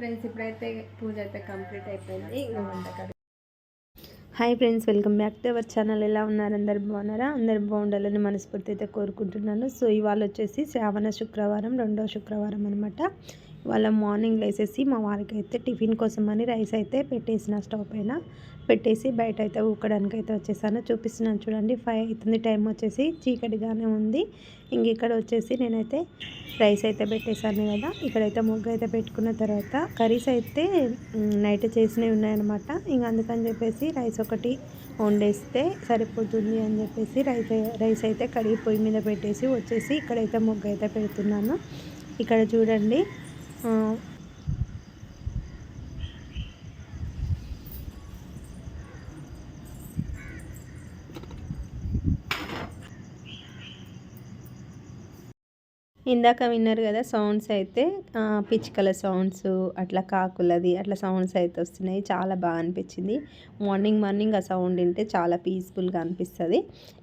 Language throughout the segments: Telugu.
ఫ్రెండ్స్ ఇప్పుడైతే పూజ అయితే కంప్లీట్ అయిపోయింది. ఇంకా వంటకాలు hi friends welcome back to our channel. ఎలా ఉన్నారు? అందరు బాగున్నారా? అందరు బాగుండాలని మనస్ఫూర్తి అయితే కోరుకుంటున్నాను. సో ఇవాళ వచ్చేసి శ్రావణ శుక్రవారం రెండో శుక్రవారం అనమాట వాళ్ళ మార్నింగ్ లేసేసి మా వారికి అయితే టిఫిన్ కోసం అని రైస్ అయితే పెట్టేసిన స్టవ్ పైన పెట్టేసి బయట అయితే ఊకడానికి అయితే వచ్చేసాను. చూపిస్తున్నాను చూడండి ఫైవ్ అవుతుంది టైం వచ్చేసి చీకటిగానే ఉంది. ఇంక ఇక్కడ వచ్చేసి నేనైతే రైస్ అయితే పెట్టేశాను కదా ఇక్కడైతే ముగ్గు అయితే పెట్టుకున్న తర్వాత కర్రీస్ అయితే నైట్ చేసినవి ఉన్నాయన్నమాట. ఇంక అందుకని చెప్పేసి రైస్ ఒకటి వండేస్తే సరిపోతుంది అని చెప్పేసి రైస్ రైస్ అయితే కడిగి పొయ్యి మీద పెట్టేసి వచ్చేసి ఇక్కడైతే ముగ్గు అయితే పెడుతున్నాను. ఇక్కడ చూడండి 嗯。ఇందాక విన్నారు కదా సౌండ్స్ అయితే పిచ్చుకల సౌండ్స్ అట్లా కాకులది అట్లా సౌండ్స్ అయితే వస్తున్నాయి. చాలా బాగా అనిపించింది. మార్నింగ్ మార్నింగ్ ఆ సౌండ్ వింటే చాలా పీస్ఫుల్గా అనిపిస్తుంది.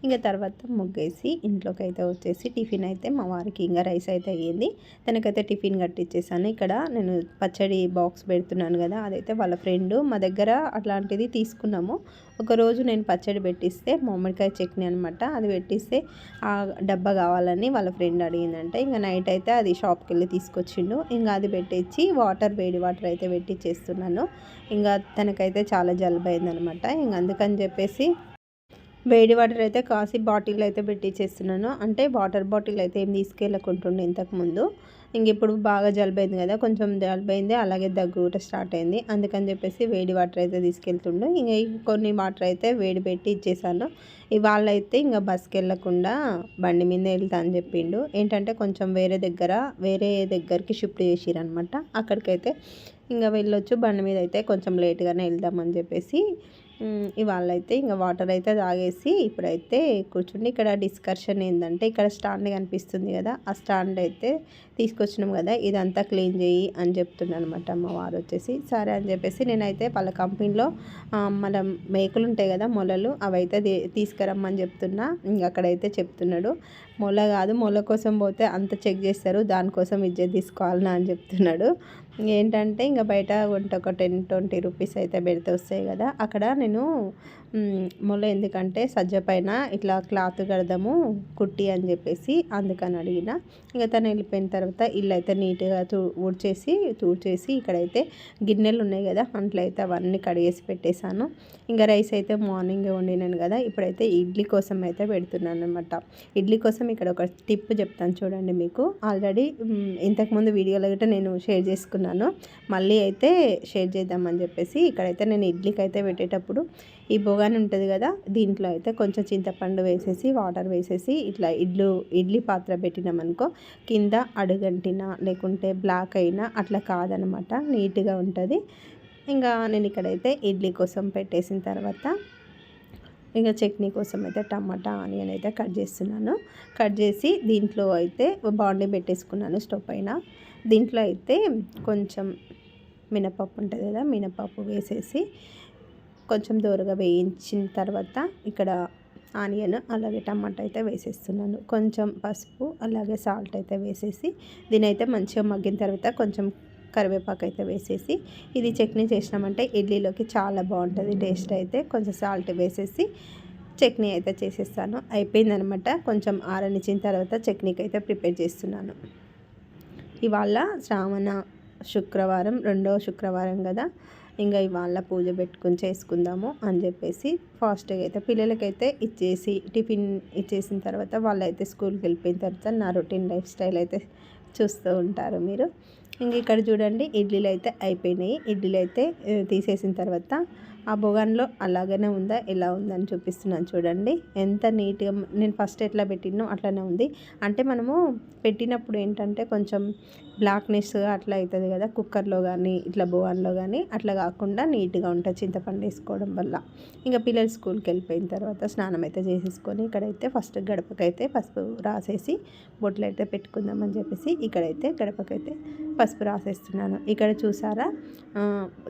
ఇంకా తర్వాత ముగ్గేసి ఇంట్లోకి అయితే వచ్చేసి టిఫిన్ అయితే మా వారికి ఇంకా రైస్ అయితే అయ్యింది. తనకైతే టిఫిన్ కట్టించేసాను ఇక్కడ నేను పచ్చడి బాక్స్ పెడుతున్నాను కదా అదైతే వాళ్ళ ఫ్రెండ్ మా దగ్గర అట్లాంటిది తీసుకున్నాము. ఒకరోజు నేను పచ్చడి పెట్టిస్తే మామిడికాయ చట్నీ అనమాట అది పెట్టిస్తే ఆ డబ్బా కావాలని వాళ్ళ ఫ్రెండ్ అడిగిందంటే. ఇంకా నైట్ అయితే అది షాప్కి వెళ్ళి తీసుకొచ్చిండు. ఇంకా అది పెట్టించి వాటర్ వేడి వాటర్ అయితే పెట్టించేస్తున్నాను ఇంకా తనకైతే చాలా జలుబు అయిందనమాట ఇంక అందుకని చెప్పేసి వేడి వాటర్ అయితే కాసి బాటిల్ అయితే పెట్టించేస్తున్నాను అంటే వాటర్ బాటిల్ అయితే ఏం తీసుకెళ్ళకుంటుండే ఇంతకుముందు ఇంక ఇప్పుడు బాగా జలుబైంది కదా కొంచెం జలుబైంది అలాగే దగ్గు కూడా స్టార్ట్ అయింది. అందుకని చెప్పేసి వేడి వాటర్ అయితే తీసుకెళ్తుండే. ఇంక కొన్ని వాటర్ అయితే వేడి పెట్టి ఇచ్చేసాను. ఇవాళ అయితే ఇంకా బస్కి వెళ్ళకుండా బండి మీద వెళ్తా అని చెప్పిండు. ఏంటంటే కొంచెం వేరే దగ్గర వేరే దగ్గరికి షిఫ్ట్ చేసిరనమాట అక్కడికైతే ఇంకా వెళ్ళొచ్చు. బండి మీద అయితే కొంచెం లేట్గానే వెళ్దామని చెప్పేసి ఇవాళ అయితే ఇంకా వాటర్ అయితే తాగేసి ఇప్పుడైతే కూర్చుండి ఇక్కడ డిస్కషన్ ఏంటంటే ఇక్కడ స్టాండ్ కనిపిస్తుంది కదా ఆ స్టాండ్ అయితే తీసుకొచ్చినాం కదా ఇదంతా క్లీన్ చేయి అని చెప్తున్నాను అనమాట మా వారు వచ్చేసి. సరే అని చెప్పేసి నేనైతే వాళ్ళ కంపెనీలో మన మేకలు ఉంటాయి కదా మొలలు అవైతే తీసుకురమ్మని చెప్తున్నా. ఇంక అక్కడైతే చెప్తున్నాడు మొల కాదు మొల కోసం పోతే అంత చెక్ చేస్తారు దానికోసం ఇజ్జత్ తీసుకోవాలన్నా అని చెప్తున్నాడు. ఏంటంటే ఇంకా బయట వంట ఒక టెన్ ట్వంటీ రూపీస్ అయితే పెడితే వస్తాయి కదా. అక్కడ నేను మొల ఎందుకంటే సజ్జ పైన ఇట్లా క్లాత్ కడదాము కుట్టి అని చెప్పేసి అందుకని అడిగిన. ఇంకా తను వెళ్ళిపోయిన తర్వాత ఇల్లు అయితే నీట్గా తూ ఊడ్చేసి తూడ్చేసి ఇక్కడైతే గిన్నెలు ఉన్నాయి కదా అంట్లో అయితే అవన్నీ కడిగేసి పెట్టేశాను. ఇంకా రైస్ అయితే మార్నింగ్ వండినాను కదా ఇప్పుడైతే ఇడ్లీ కోసం అయితే పెడుతున్నాను అనమాట ఇడ్లీ కోసం ఇక్కడ ఒక టిప్ చెప్తాను చూడండి మీకు. ఆల్రెడీ ఇంతకుముందు వీడియోలో గట్రా నేను షేర్ చేసుకున్నాను మళ్ళీ అయితే షేర్ చేద్దామని చెప్పేసి ఇక్కడైతే నేను ఇడ్లీకి అయితే పెట్టేటప్పుడు ఈ బొగాని ఉంటుంది కదా దీంట్లో అయితే కొంచెం చింతపండు వేసేసి వాటర్ వేసేసి ఇట్లా ఇడ్లు ఇడ్లీ పాత్ర పెట్టినామనుకో కింద అడుగంటినా లేకుంటే బ్లాక్ అయినా అట్లా కాదనమాట నీట్గా ఉంటుంది. ఇంకా నేను ఇక్కడైతే ఇడ్లీ కోసం పెట్టేసిన తర్వాత ఇంకా చట్నీ కోసం అయితే టమాటా ఆనియన్ అయితే కట్ చేస్తున్నాను. కట్ చేసి దీంట్లో అయితే బాండీ పెట్టేసుకున్నాను స్టవ్ పైన. దీంట్లో అయితే కొంచెం మినపప్పు ఉంటుంది కదా మినపప్పు వేసేసి కొంచెం దూరగా వేయించిన తర్వాత ఇక్కడ ఆనియన్ అలాగే టమాటా అయితే వేసేస్తున్నాను. కొంచెం పసుపు అలాగే సాల్ట్ అయితే వేసేసి దీని అయితే మంచిగా మగ్గిన తర్వాత కొంచెం కరివేపాకు అయితే వేసేసి ఇది చట్నీ చేసినామంటే ఇడ్లీలోకి చాలా బాగుంటుంది టేస్ట్ అయితే. కొంచెం సాల్ట్ వేసేసి చట్నీ అయితే చేసేస్తాను. అయిపోయిందనమాట కొంచెం ఆరనిచ్చిన తర్వాత చట్నీకి అయితే ప్రిపేర్ చేస్తున్నాను. ఇవాళ శ్రావణ శుక్రవారం రెండవ శుక్రవారం కదా. ఇంకా ఇవాళ పూజ పెట్టుకుని చేసుకుందాము అని చెప్పేసి ఫాస్ట్గా అయితే పిల్లలకైతే ఇచ్చేసి టిఫిన్ ఇచ్చేసిన తర్వాత వాళ్ళైతే స్కూల్కి వెళ్ళిపోయిన తర్వాత నా రొటీన్ లైఫ్ స్టైల్ అయితే చూస్తూ ఉంటారు మీరు. ఇంక ఇక్కడ చూడండి ఇడ్లీలు అయితే అయిపోయినాయి. ఇడ్లీలు అయితే తీసేసిన తర్వాత ఆ బొగాన్లో అలాగనే ఉందా? ఎలా ఉందని చూపిస్తున్నాను చూడండి. ఎంత నీట్గా నేను ఫస్ట్ ఎట్లా పెట్టినో అట్లానే ఉంది. అంటే మనము పెట్టినప్పుడు ఏంటంటే కొంచెం బ్లాక్నెస్గా అట్లా అవుతుంది కదా కుక్కర్లో కానీ ఇట్లా బోవాన్లో కానీ అట్లా కాకుండా నీట్గా ఉంటుంది చింతపండు వేసుకోవడం వల్ల. ఇంకా పిల్లలు స్కూల్కి వెళ్ళిపోయిన తర్వాత స్నానం అయితే చేసేసుకొని ఇక్కడైతే ఫస్ట్ గడపకైతే పసుపు రాసేసి బొట్లు అయితే పెట్టుకుందామని చెప్పేసి ఇక్కడైతే గడపకైతే పసుపు రాసేస్తున్నాను. ఇక్కడ చూసారా?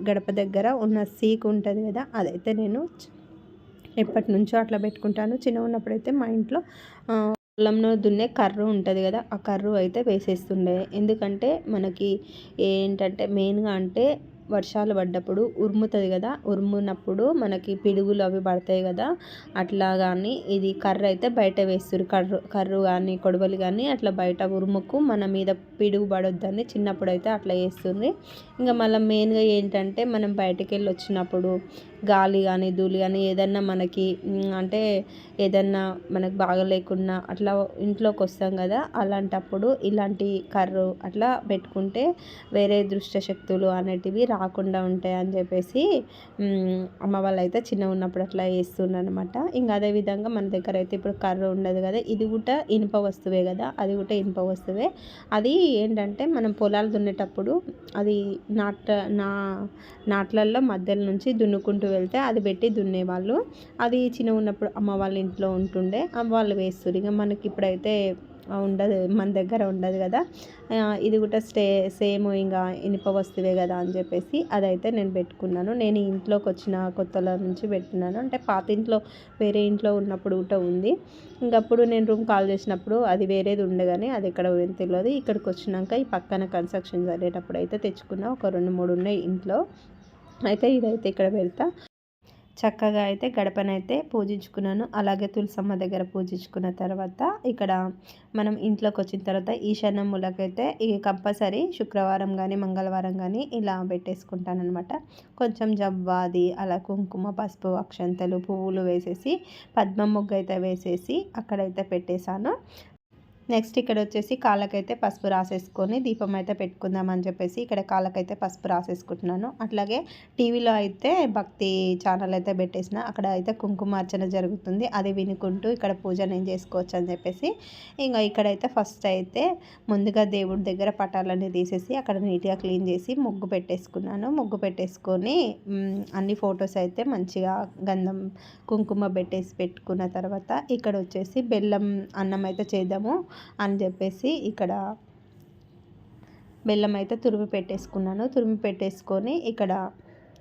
గడప దగ్గర ఉన్న సీక్ ఉంటుంది కదా అదైతే నేను ఎప్పటి నుంచో అట్లా పెట్టుకుంటాను. చిన్న ఉన్నప్పుడైతే మా ఇంట్లో పొలంలో దున్నే కర్రు ఉంటుంది కదా ఆ కర్రు అయితే వేసేస్తుండే. ఎందుకంటే మనకి ఏంటంటే మెయిన్గా అంటే వర్షాలు పడ్డప్పుడు ఉరుముతుంది కదా ఉరుమునప్పుడు మనకి పిడుగులు అవి పడతాయి కదా అట్లా కానీ ఇది కర్ర అయితే బయట వేస్తారు కర్రు కర్రు కానీ కొడవలి కానీ అట్లా బయట ఉరుముకు మన మీద పిడుగు పడొద్దని చిన్నప్పుడు అయితే అట్లా వేస్తుంది ఇంకా మళ్ళీ మెయిన్గా ఏంటంటే మనం బయటకు వెళ్ళి వచ్చినప్పుడు గాలి కానీ ధూళి కానీ ఏదన్నా మనకి అంటే ఏదన్నా మనకు బాగలేకున్నా అట్లా ఇంట్లోకి వస్తాం కదా అలాంటప్పుడు ఇలాంటి కర్రు అట్లా పెట్టుకుంటే వేరే దృష్ట శక్తులు అనేటివి రాకుండా ఉంటాయి అని చెప్పేసి అమ్మ వాళ్ళు అయితే చిన్న ఉన్నప్పుడు అట్లా వేస్తుండే ఇంకా అదేవిధంగా మన దగ్గర అయితే ఇప్పుడు కర్ర ఉండదు కదా ఇది కూడా ఇనుప వస్తువే కదా అది కూడా ఇనుప వస్తువే. అది ఏంటంటే మనం పొలాలు దున్నేటప్పుడు అది నాట నా నాట్లల్లో మధ్యలో నుంచి దున్నుకుంటూ వెళ్తే అది పెట్టి దున్నేవాళ్ళు. అది చిన్న ఉన్నప్పుడు అమ్మ వాళ్ళ ఇంట్లో ఉంటుండే వాళ్ళు వేస్తారు ఇక మనకి ఇప్పుడైతే ఉండదు మన దగ్గర ఉండదు కదా. ఇది కూడా స్టే సేమ్ ఇంకా ఇనుప వస్తువే కదా అని చెప్పేసి అదైతే నేను పెట్టుకున్నాను. నేను ఇంట్లోకి వచ్చిన కొత్తలో నుంచి పెట్టుకున్నాను అంటే పాత ఇంట్లో వేరే ఇంట్లో ఉన్నప్పుడు కూడా ఉంది. ఇంకప్పుడు నేను రూమ్ కాల్ చేసినప్పుడు అది వేరేది ఉండగానే అది ఎక్కడ పోయింది తెలియదు. ఇక్కడికి వచ్చినాక ఈ పక్కన కన్స్ట్రక్షన్ జరిగేటప్పుడు అయితే తెచ్చుకున్నా ఒక రెండు మూడు ఉన్నాయి ఇంట్లో. అయితే ఇదైతే ఇక్కడ వెళ్తా చక్కగా అయితే గడపనైతే పూజించుకున్నాను. అలాగే తులసమ్మ దగ్గర పూజించుకున్న తర్వాత ఇక్కడ మనం ఇంట్లోకి వచ్చిన తర్వాత ఈశాన్యం మూలకైతే ఈ కంపల్సరీ శుక్రవారం కానీ మంగళవారం కానీ ఇలా పెట్టేసుకుంటానమాట కొంచెం జవ్వాది అలా కుంకుమ పసుపు అక్షంతలు పువ్వులు వేసేసి పద్మ ముగ్గు అయితే వేసేసి అక్కడైతే పెట్టేశాను. నెక్స్ట్ ఇక్కడ వచ్చేసి కాళ్ళకైతే పసుపు రాసేసుకొని దీపం అయితే పెట్టుకుందాం అని చెప్పేసి ఇక్కడ కాళ్ళకైతే పసుపు రాసేసుకుంటున్నాను. అట్లాగే టీవీలో అయితే భక్తి ఛానల్ అయితే పెట్టేసిన అక్కడ అయితే కుంకుమార్చన జరుగుతుంది. అది వినుకుంటూ ఇక్కడ పూజ నేను చేసుకోవచ్చు అని చెప్పేసి ఇంకా ఇక్కడైతే ఫస్ట్ అయితే ముందుగా దేవుడి దగ్గర పటాలన్నీ తీసేసి అక్కడ నీట్గా క్లీన్ చేసి ముగ్గు పెట్టేసుకున్నాను. ముగ్గు పెట్టేసుకొని అన్ని ఫొటోస్ అయితే మంచిగా గంధం కుంకుమ పెట్టేసి పెట్టుకున్న తర్వాత ఇక్కడ వచ్చేసి బెల్లం అన్నం అయితే చేద్దాము. అని చెప్పేసి ఇక్కడ బెల్లం అయితే తురిమి పెట్టేసుకున్నాను. తురిమి పెట్టేసుకొని ఇక్కడ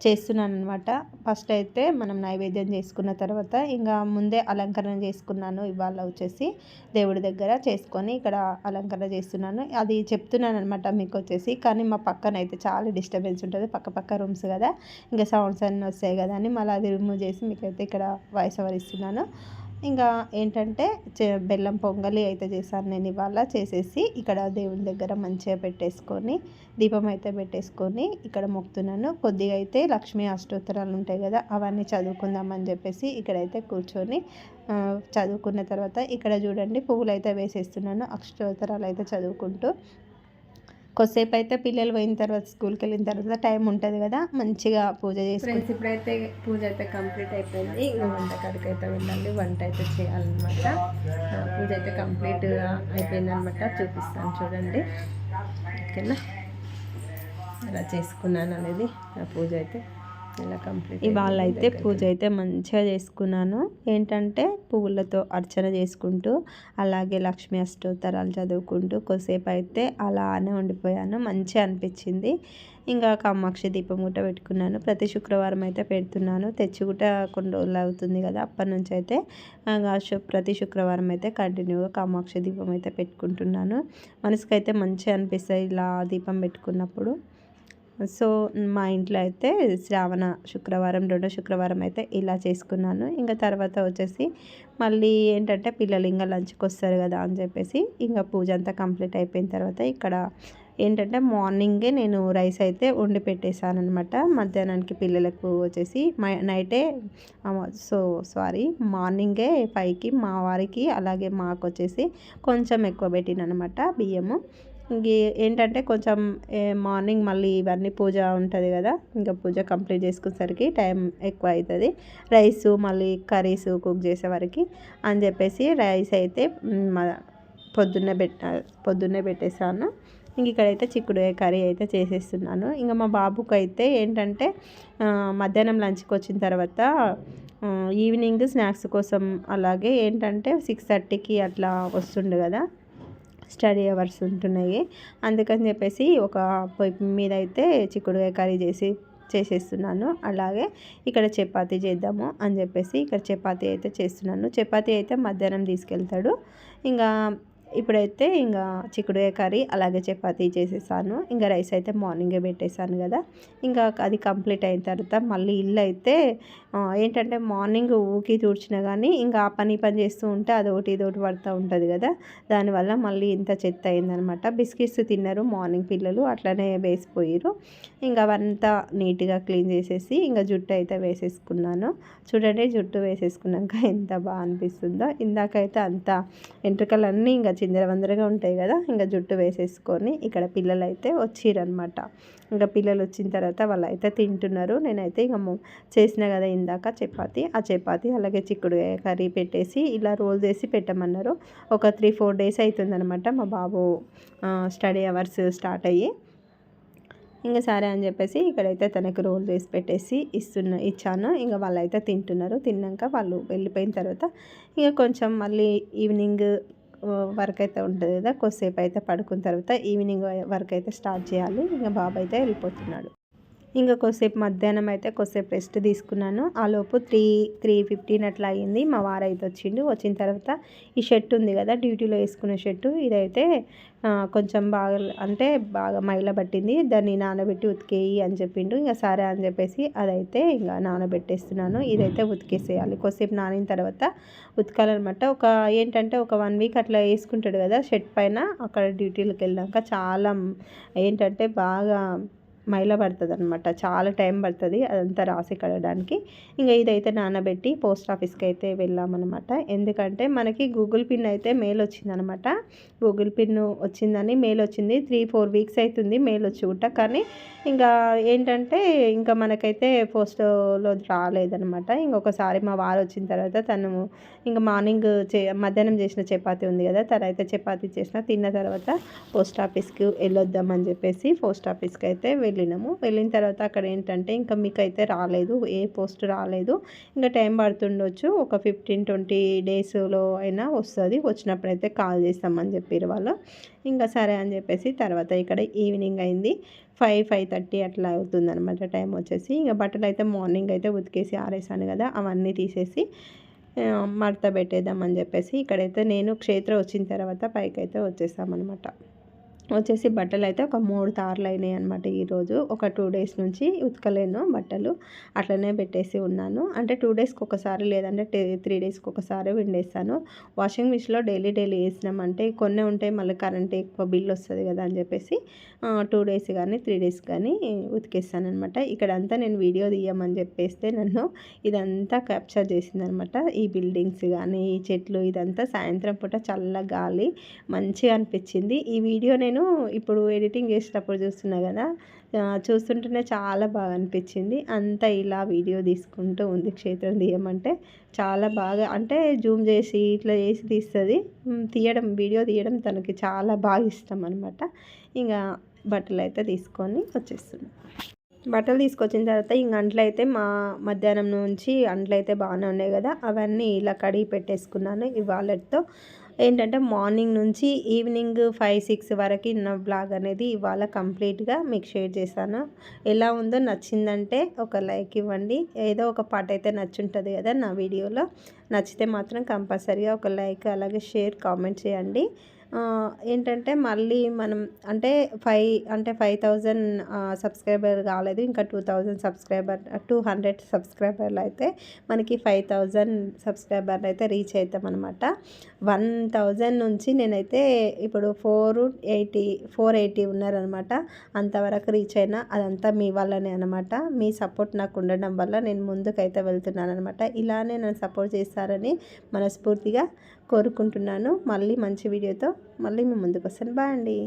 చేస్తున్నాను అనమాట ఫస్ట్ అయితే మనం నైవేద్యం చేసుకున్న తర్వాత ఇంకా ముందే అలంకరణ చేసుకున్నాను ఇవాళ వచ్చేసి దేవుడి దగ్గర చేసుకొని ఇక్కడ అలంకరణ చేస్తున్నాను. అది చెప్తున్నాను అనమాట మీకు వచ్చేసి. కానీ మా పక్కన అయితే చాలా డిస్టర్బెన్స్ ఉంటుంది. పక్క పక్క రూమ్స్ కదా. ఇంకా సౌండ్స్ అన్నీ వస్తాయి కదా అని మళ్ళీ అది రిమూవ్ చేసి మీకైతే ఇక్కడ వాయిస్ ఓవర్ ఇస్తున్నాను. ఇంకా ఏంటంటే బెల్లం పొంగలి అయితే చేశాను నేను ఇవాళ. చేసేసి ఇక్కడ దేవుని దగ్గర మంచిగా పెట్టేసుకొని దీపం అయితే పెట్టేసుకొని ఇక్కడ మొక్కుతున్నాను. కొద్దిగా అయితే లక్ష్మీ అష్టోత్తరాలు ఉంటాయి కదా అవన్నీ చదువుకుందామని చెప్పేసి ఇక్కడైతే కూర్చొని చదువుకున్న తర్వాత ఇక్కడ చూడండి పువ్వులు అయితే వేసేస్తున్నాను. అక్షోత్తరాలు అయితే చదువుకుంటూ కొద్దిసేపు అయితే పిల్లలు పోయిన తర్వాత స్కూల్కి వెళ్ళిన తర్వాత టైం ఉంటుంది కదా మంచిగా పూజ చేసి ఫ్రెండ్స్ ఇప్పుడైతే పూజ అయితే కంప్లీట్ అయిపోయింది. ఇంకా వంట కాడికి అయితే వెళ్ళాలి. వంట అయితే చేయాలన్నమాట. పూజ అయితే కంప్లీట్ అయిపోయింది అనమాట చూపిస్తాను చూడండి. ఓకేనా? అలా చేసుకున్నాను అనేది ఆ పూజ అయితే. ఇవాళ అయితే పూజ అయితే మంచిగా చేసుకున్నాను. ఏంటంటే పువ్వులతో అర్చన చేసుకుంటూ అలాగే లక్ష్మీ అష్టోత్తరాలు చదువుకుంటూ కొద్దిసేపు అయితే అలానే ఉండిపోయాను. మంచిగా అనిపించింది. ఇంకా కామాక్షి దీపం కూడా పెట్టుకున్నాను. ప్రతి శుక్రవారం అయితే పెడుతున్నాను. తెచ్చి కూడా కొన్ని రోజులు అవుతుంది కదా అప్పటి నుంచి అయితే. ప్రతి శుక్రవారం అయితే కంటిన్యూగా కామాక్షి దీపం అయితే పెట్టుకుంటున్నాను. మనసుకైతే మంచిగా అనిపిస్తుంది ఇలా దీపం పెట్టుకున్నప్పుడు. సో మా ఇంట్లో అయితే శ్రావణ శుక్రవారం రెండో శుక్రవారం అయితే ఇలా చేసుకున్నాను. ఇంకా తర్వాత వచ్చేసి మళ్ళీ ఏంటంటే పిల్లలు ఇంకా లంచ్కి వస్తారు కదా అని చెప్పేసి ఇంకా పూజ అంతా కంప్లీట్ అయిపోయిన తర్వాత ఇక్కడ ఏంటంటే మార్నింగే నేను రైస్ అయితే వండి పెట్టేశాను అనమాట మధ్యాహ్నానికి పిల్లలకు వచ్చేసి నైటే సో సారీ మార్నింగే ఫైవ్కి మా వారికి అలాగే మాకు వచ్చేసి కొంచెం ఎక్కువ పెట్టిన అనమాట బియ్యము. ఏంటంటే కొంచెం మార్నింగ్ మళ్ళీ ఇవన్నీ పూజ ఉంటుంది కదా ఇంకా పూజ కంప్లీట్ చేసుకునేసరికి టైం ఎక్కువ అవుతుంది రైస్ మళ్ళీ కర్రీస్ కుక్ చేసేవరకు అని చెప్పేసి రైస్ అయితే పొద్దున్నే పెట్ట పొద్దున్నే పెట్టేసాను. ఇంక ఇక్కడైతే చిక్కుడుకాయ కర్రీ అయితే చేసేస్తున్నాను. ఇంకా మా బాబుకి అయితే ఏంటంటే మధ్యాహ్నం లంచ్కి వచ్చిన తర్వాత ఈవినింగ్ స్నాక్స్ కోసం అలాగే ఏంటంటే సిక్స్ థర్టీకి అట్లా వస్తుండు కదా స్టడీ అవర్స్ ఉంటున్నాయి. అందుకని చెప్పేసి ఒక పొయ్యి మీద అయితే చిక్కుడుకాయ కర్రీ చేసి చేసేస్తున్నాను. అలాగే ఇక్కడ చపాతీ చేద్దాము అని చెప్పేసి ఇక్కడ చపాతీ అయితే చేస్తున్నాను. చపాతీ అయితే మధ్యాహ్నం తీసుకెళ్తాడు. ఇంకా ఇప్పుడైతే ఇంకా చిక్కుడుకాయ కర్రీ అలాగే చపాతీ చేసేసాను. ఇంకా రైస్ అయితే మార్నింగే పెట్టేశాను కదా. ఇంకా అది కంప్లీట్ అయిన తర్వాత మళ్ళీ ఇల్లు అయితే ఏంటంటే మార్నింగ్ ఊకి తూడ్చినా కానీ ఇంకా ఆ పని పని చేస్తూ ఉంటే అదొకటి ఇదొకటి పడుతూ ఉంటుంది కదా. దానివల్ల మళ్ళీ ఇంత చెత్త అయిందనమాట. బిస్కెట్స్ తిన్నారు మార్నింగ్ పిల్లలు అట్లనే వేసిపోయారు ఇంకా అవంతా నీట్గా క్లీన్ చేసేసి ఇంకా జుట్టు అయితే వేసేసుకున్నాను. చూడండి జుట్టు వేసేసుకున్నాక ఎంత బాగా అనిపిస్తుందో. ఇందాకైతే అంత వెంట్రుకలన్నీ ఇంకా చిందరవందరగా ఉంటాయి కదా ఇంకా జుట్టు వేసేసుకొని ఇక్కడ పిల్లలు అయితే వచ్చిరనమాట ఇంకా పిల్లలు వచ్చిన తర్వాత వాళ్ళు అయితే తింటున్నారు. నేనైతే ఇంకా చేసిన కదా ఇందాక చపాతి. ఆ చపాతి అలాగే చిక్కుడు కర్రీ పెట్టేసి ఇలా రోల్ చేసి పెట్టమన్నారు. ఒక త్రీ ఫోర్ డేస్ అవుతుందనమాట మా బాబు స్టడీ అవర్స్ స్టార్ట్ అయ్యి. ఇంకా సరే అని చెప్పేసి ఇక్కడైతే తనకు రోల్ చేసి పెట్టేసి ఇస్తున్న ఇచ్చాను. ఇంకా వాళ్ళు అయితే తింటున్నారు. తిన్నాక వాళ్ళు వెళ్ళిపోయిన తర్వాత ఇక కొంచెం మళ్ళీ ఈవినింగ్ వర్క్ అయితే ఉంటుంది కదా కొద్దిసేపు అయితే పడుకున్న తర్వాత ఈవినింగ్ వర్క్ అయితే స్టార్ట్ చేయాలి. ఇంకా బాబు అయితే వెళ్ళిపోతున్నాడు. ఇంకా కొద్దిసేపు మధ్యాహ్నం అయితే కొద్దిసేపు రెస్ట్ తీసుకున్నాను. ఆ లోపు త్రీ త్రీ ఫిఫ్టీన్ అట్లా అయ్యింది మా వారు అయితే వచ్చిండు. వచ్చిన తర్వాత ఈ షర్ట్ ఉంది కదా డ్యూటీలో వేసుకునే షర్టు ఇదైతే కొంచెం బాగా అంటే బాగా మైల పట్టింది. దాన్ని నానబెట్టి ఉతికేయి అని చెప్పిండు. ఇంకా సరే అని చెప్పేసి అదైతే ఇంకా నానబెట్టేస్తున్నాను. ఇదైతే ఉతికేసేయాలి. కొద్దిసేపు నానిన తర్వాత ఉతకాలన్నమాట. ఒక ఏంటంటే ఒక వన్ వీక్ అట్లా వేసుకుంటాడు కదా షర్ట్ పైన. అక్కడ డ్యూటీలకు వెళ్ళాక చాలా ఏంటంటే బాగా మైల పడుతుంది అనమాట చాలా టైం పడుతుంది అదంతా రాసి కడగడానికి. ఇంకా ఇదైతే నానబెట్టి పోస్ట్ ఆఫీస్కి అయితే వెళ్ళామన్నమాట. ఎందుకంటే మనకి గూగుల్ పిన్ అయితే మెయిల్ వచ్చిందనమాట గూగుల్ పిన్ వచ్చిందని మెయిల్ వచ్చింది. త్రీ ఫోర్ వీక్స్ అవుతుంది మెయిల్ వచ్చి కూడా. కానీ ఇంకా ఏంటంటే ఇంకా మనకైతే పోస్ట్లో రాలేదనమాట ఇంకొకసారి మా వారు వచ్చిన తర్వాత తను ఇంకా మార్నింగ్ చే మధ్యాహ్నం చేసిన చపాతి ఉంది కదా తనైతే చపాతి చేసిన తిన్న తర్వాత పోస్ట్ ఆఫీస్కి వెళ్ళొద్దామని చెప్పేసి పోస్ట్ ఆఫీస్కి అయితే వెళ్ళి. వెళ్ళినాము. వెళ్ళిన తర్వాత అక్కడ ఏంటంటే ఇంకా మీకు అయితే రాలేదు ఏ పోస్ట్ రాలేదు. ఇంకా టైం పడుతుండొచ్చు. ఒక ఫిఫ్టీన్ ట్వంటీ డేస్లో అయినా వస్తుంది. వచ్చినప్పుడు అయితే కాల్ చేస్తామని చెప్పారు వాళ్ళు. ఇంకా సరే అని చెప్పేసి తర్వాత ఇక్కడ ఈవినింగ్ అయింది. ఫైవ్ ఫైవ్ థర్టీ అట్లా అవుతుంది అనమాట టైం వచ్చేసి. ఇంకా బట్టలు అయితే మార్నింగ్ అయితే ఉతికేసి ఆరేసాను కదా అవన్నీ తీసేసి మడత పెట్టేద్దామని చెప్పేసి ఇక్కడైతే నేను క్షేత్ర వచ్చిన తర్వాత పైకి అయితే వచ్చేసామన్నమాట వచ్చేసి బట్టలు అయితే ఒక మూడు తార్లు అయినాయి అనమాట ఈరోజు. ఒక టూ డేస్ నుంచి ఉతకలేను బట్టలు. అట్లనే పెట్టేసి ఉన్నాను. అంటే టూ డేస్కి ఒకసారి లేదంటే త్రీ డేస్కి ఒకసారి విండేస్తాను. వాషింగ్ మిషన్లో డైలీ డైలీ వేసినామంటే కొన్ని ఉంటాయి మళ్ళీ కరెంట్ ఎక్కువ బిల్ వస్తుంది కదా అని చెప్పేసి టూ డేస్ కానీ త్రీ డేస్ కానీ ఉతికేస్తాను అనమాట ఇక్కడంతా నేను వీడియో తీయమని చెప్పేస్తే నన్ను ఇదంతా క్యాప్చర్ చేసిందనమాట ఈ బిల్డింగ్స్ కానీ ఈ చెట్లు ఇదంతా సాయంత్రం పూట చల్ల గాలి మంచిగా అనిపించింది. ఈ వీడియో నేను నేను ఇప్పుడు ఎడిటింగ్ చేసేటప్పుడు చూస్తున్నా కదా చూస్తుంటేనే చాలా బాగా అనిపించింది. అంతా ఇలా వీడియో తీసుకుంటూ ఉంది క్షేత్రం తీయమంటే చాలా బాగా అంటే జూమ్ చేసి ఇట్లా చేసి తీస్తుంది. తీయడం వీడియో తీయడం తనకి చాలా బాగా ఇష్టం అనమాట ఇంకా బట్టలు అయితే తీసుకొని వచ్చేస్తున్నాను బట్టలు తీసుకొచ్చిన తర్వాత ఇంక అంట్లు అయితే మా మధ్యాహ్నం నుంచి అంట్లు అయితే బాగానే ఉన్నాయి కదా అవన్నీ ఇలా కడిగి పెట్టేసుకున్నాను. ఈ వాలెట్తో ఏంటంటే మార్నింగ్ నుంచి ఈవినింగ్ ఫైవ్ సిక్స్ వరకు నా బ్లాగ్ అనేది ఇవాళ కంప్లీట్గా మీకు షేర్ చేశాను. ఎలా ఉందో నచ్చిందంటే ఒక లైక్ ఇవ్వండి. ఏదో ఒక పాట అయితే నచ్చుంటుంది కదా నా వీడియోలో. నచ్చితే మాత్రం కంపల్సరీగా ఒక లైక్ అలాగే షేర్ కామెంట్ చేయండి. ఏంటంటే మళ్ళీ మనం అంటే ఫైవ్ అంటే ఫైవ్ థౌజండ్ సబ్స్క్రైబర్ కాలేదు. ఇంకా two thousand subscriber two hundred సబ్స్క్రైబర్లు అయితే మనకి ఫైవ్ థౌజండ్ సబ్స్క్రైబర్లు అయితే రీచ్ అవుతాం అనమాట వన్ థౌజండ్ నుంచి నేనైతే ఇప్పుడు ఫోర్ ఎయిటీ ఫోర్ ఎయిటీ ఉన్నారనమాట అంతవరకు రీచ్ అయినా అదంతా మీ వల్లనే అనమాట మీ సపోర్ట్ నాకు ఉండడం వల్ల నేను ముందుకైతే వెళ్తున్నాను అనమాట ఇలానే నన్ను సపోర్ట్ చేస్తారని మనస్ఫూర్తిగా కోరుకుంటున్నాను. మళ్ళీ మంచి వీడియోతో మళ్ళీ మీ ముందుకు వస్తాను. బాయ్ అండి.